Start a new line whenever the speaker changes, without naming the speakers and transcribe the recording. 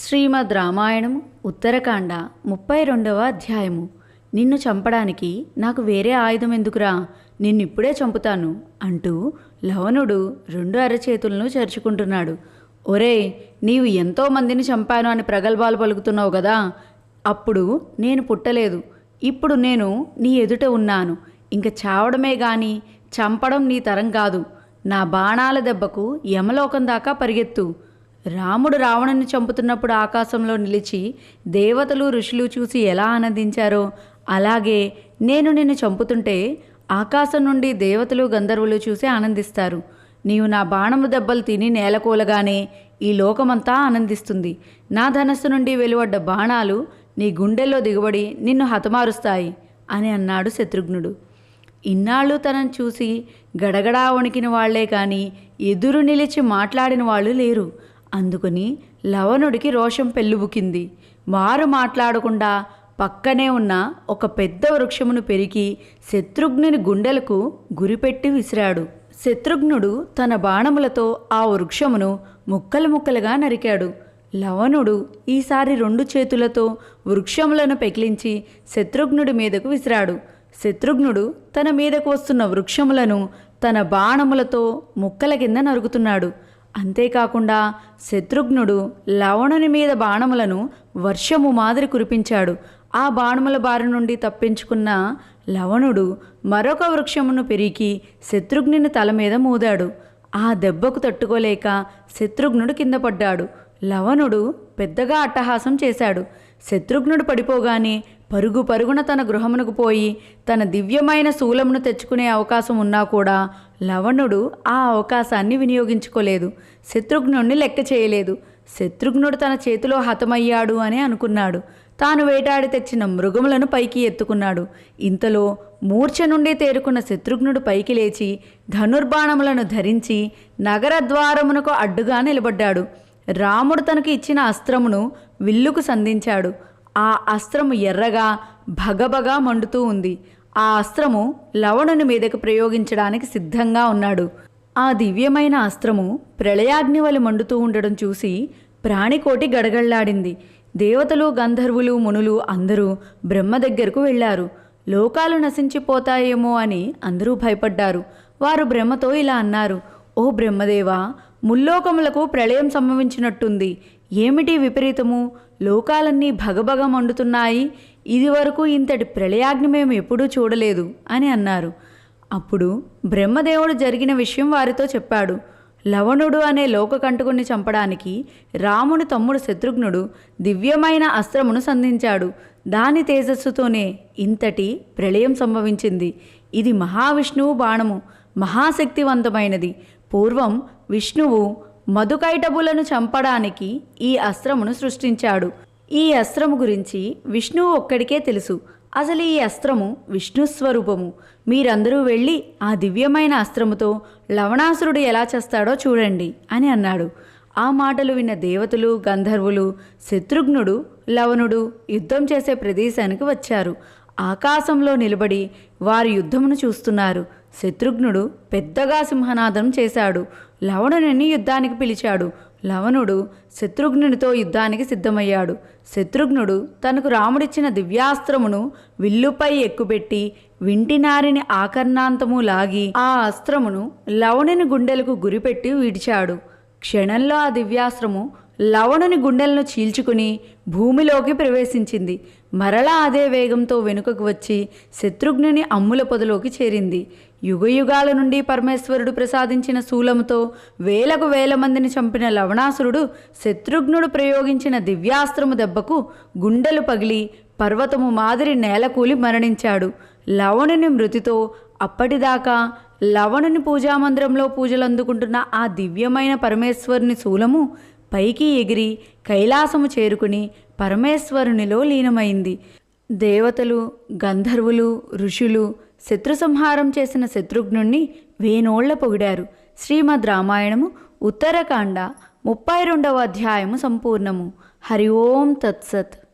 శ్రీమద్ రామాయణం ఉత్తరకాండ ముప్పై రెండవ అధ్యాయము. నిన్ను చంపడానికి నాకు వేరే ఆయుధం ఎందుకురా? నిన్నిప్పుడే చంపుతాను అంటూ లవణుడు రెండు అరచేతులను చేర్చుకుంటున్నాడు. ఒరే నీవు ఎంతో మందిని చంపాను అని ప్రగల్భాలు పలుకుతున్నావు కదా అప్పుడు నేను పుట్టలేదు. ఇప్పుడు నేను నీ ఎదుట ఉన్నాను. ఇంక చావడమే గాని చంపడం నీ తరం కాదు. నా బాణాల దెబ్బకు యమలోకం దాకా పరిగెత్తు. రాముడు రావణుని చంపుతున్నప్పుడు ఆకాశంలో నిలిచి దేవతలు ఋషులు చూసి ఎలా ఆనందించారో అలాగే నేను నిన్ను చంపుతుంటే ఆకాశం నుండి దేవతలు గంధర్వులు చూసి ఆనందిస్తారు. నీవు నా బాణము దెబ్బలు తిని నేలకూలగానే ఈ లోకమంతా ఆనందిస్తుంది. నా ధనస్సు నుండి వెలువడ్డ బాణాలు నీ గుండెల్లో దిగుబడి నిన్ను హతమారుస్తాయి అని అన్నాడు శత్రుఘ్నుడు. ఇన్నాళ్ళు తనను చూసి గడగడా వణికిన వాళ్ళే కానీ ఎదురు నిలిచి మాట్లాడిన వాళ్ళు లేరు. అందుకని లవణుడికి రోషం పెళ్ళుబుకింది వారు మాట్లాడకుండా పక్కనే ఉన్న ఒక పెద్ద వృక్షమును పెరిగి శత్రుఘ్నుని గుండెలకు గురిపెట్టి విసిరాడు. శత్రుఘ్నుడు తన బాణములతో ఆ వృక్షమును ముక్కలు ముక్కలుగా నరికాడు. లవణుడు ఈసారి రెండు చేతులతో వృక్షములను పెకిలించి శత్రుఘ్నుడి మీదకు విసిరాడు. శత్రుఘ్నుడు తన మీదకు వస్తున్న వృక్షములను తన బాణములతో ముక్కల కింద నరుకుతున్నాడు. అంతేకాకుండా శత్రుఘ్నుడు లవణుని మీద బాణములను వర్షము మాదిరి కురిపించాడు. ఆ బాణముల బారి నుండి తప్పించుకున్న లవణుడు మరొక వృక్షమును పెరిగి శత్రుఘ్నుని తల మీద మూదాడు. ఆ దెబ్బకు తట్టుకోలేక శత్రుఘ్నుడు కింద పడ్డాడు. లవణుడు పెద్దగా అట్టహాసం చేశాడు. శత్రుఘ్నుడు పడిపోగానే పరుగు పరుగున తన గృహమునకు పోయి తన దివ్యమైన శూలమును తెచ్చుకునే అవకాశం ఉన్నా కూడా లవణుడు ఆ అవకాశాన్ని వినియోగించుకోలేదు. శత్రుఘ్నుడిని లెక్క చేయలేదు. శత్రుఘ్నుడు తన చేతిలో హతమయ్యాడు అని అనుకున్నాడు. తాను వేటాడి తెచ్చిన మృగములను పైకి ఎత్తుకున్నాడు. ఇంతలో మూర్ఛ నుండి తేరుకున్న శత్రుఘ్నుడు పైకి లేచి ధనుర్బాణములను ధరించి నగర ద్వారమునకు అడ్డుగా నిలబడ్డాడు. రాముడు తనకు ఇచ్చిన అస్త్రమును విల్లుకు సంధించాడు. ఆ అస్త్రము ఎర్రగా భగభగా మండుతూ ఉంది. ఆ అస్త్రము లవణుని మీదకు ప్రయోగించడానికి సిద్ధంగా ఉన్నాడు. ఆ దివ్యమైన అస్త్రము ప్రళయాగ్ని వలి మండుతూ ఉండడం చూసి ప్రాణికోటి గడగళ్ళాడింది. దేవతలు గంధర్వులు మునులు అందరూ బ్రహ్మ దగ్గరకు వెళ్ళారు. లోకాలు నశించిపోతాయేమో అని అందరూ భయపడ్డారు. వారు బ్రహ్మతో ఇలా అన్నారు ఓ బ్రహ్మదేవా ముల్లోకములకు ప్రళయం సంభవించినట్టుంది. ఏమిటి విపరీతము? లోకాలన్నీ భగభగ మండుతున్నాయి. ఇదివరకు ఇంతటి ప్రళయాగ్ని మేము ఎప్పుడూ చూడలేదు అని అన్నారు. అప్పుడు బ్రహ్మదేవుడు జరిగిన విషయం వారితో చెప్పాడు. లవణుడు అనే లోకకంటకుని చంపడానికి రాముని తమ్ముడు శత్రుఘ్నుడు దివ్యమైన అస్త్రమును సంధించాడు. దాని తేజస్సుతోనే ఇంతటి ప్రళయం సంభవించింది. ఇది మహావిష్ణువు బాణము. మహాశక్తివంతమైనది. పూర్వం విష్ణువు మధుకైటబులను చంపడానికి ఈ అస్త్రమును సృష్టించాడు. ఈ అస్త్రము గురించి విష్ణువు ఒక్కడికే తెలుసు. అసలు ఈ అస్త్రము విష్ణు స్వరూపము. మీరందరూ వెళ్ళి ఆ దివ్యమైన అస్త్రముతో లవణాసురుడు ఎలా చేస్తాడో చూడండి అని అన్నాడు. ఆ మాటలు విన్న దేవతలు గంధర్వులు శత్రుఘ్నుడు లవణుడు యుద్ధం చేసే ప్రదేశానికి వచ్చారు. ఆకాశంలో నిలబడి వారి యుద్ధమును చూస్తున్నారు. శత్రుఘ్నుడు పెద్దగా సింహనాదం చేశాడు. లవణుని యుద్ధానికి పిలిచాడు. లవణుడు శత్రుఘ్నునితో యుద్ధానికి సిద్ధమయ్యాడు. శత్రుఘ్నుడు తనకు రాముడిచ్చిన దివ్యాస్త్రమును విల్లుపై ఎక్కుపెట్టి వింటినారిని ఆకర్ణాంతము లాగి ఆ అస్త్రమును లవణుని గుండెలకు గురిపెట్టి విడిచాడు. క్షణంలో ఆ దివ్యాస్త్రము లవణుని గుండెలను చీల్చుకుని భూమిలోకి ప్రవేశించింది. మరలా అదే వేగంతో వెనుకకు వచ్చి శత్రుఘ్నుని అమ్ముల పొదలోకి చేరింది. యుగయుగాల నుండి పరమేశ్వరుడు ప్రసాదించిన శూలముతో వేలకు వేల మందిని చంపిన లవణాసురుడు శత్రుఘ్నుడు ప్రయోగించిన దివ్యాస్త్రము దెబ్బకు గుండెలు పగిలి పర్వతము మాదిరి నేలకూలి మరణించాడు. లవణుని మృతితో అప్పటిదాకా లవణుని పూజామందిరంలో పూజలు అందుకుంటున్న ఆ దివ్యమైన పరమేశ్వరుని శూలము పైకి ఎగిరి కైలాసము చేరుకుని పరమేశ్వరునిలో లీనమైంది. దేవతలు గంధర్వులు ఋషులు శత్రుసంహారం చేసిన శత్రుఘ్నుణ్ణి వేనోళ్ళ పొగిడారు. శ్రీమద్ రామాయణము ఉత్తరకాండ ముప్పై రెండవ అధ్యాయము సంపూర్ణము. హరి ఓం తత్సత్.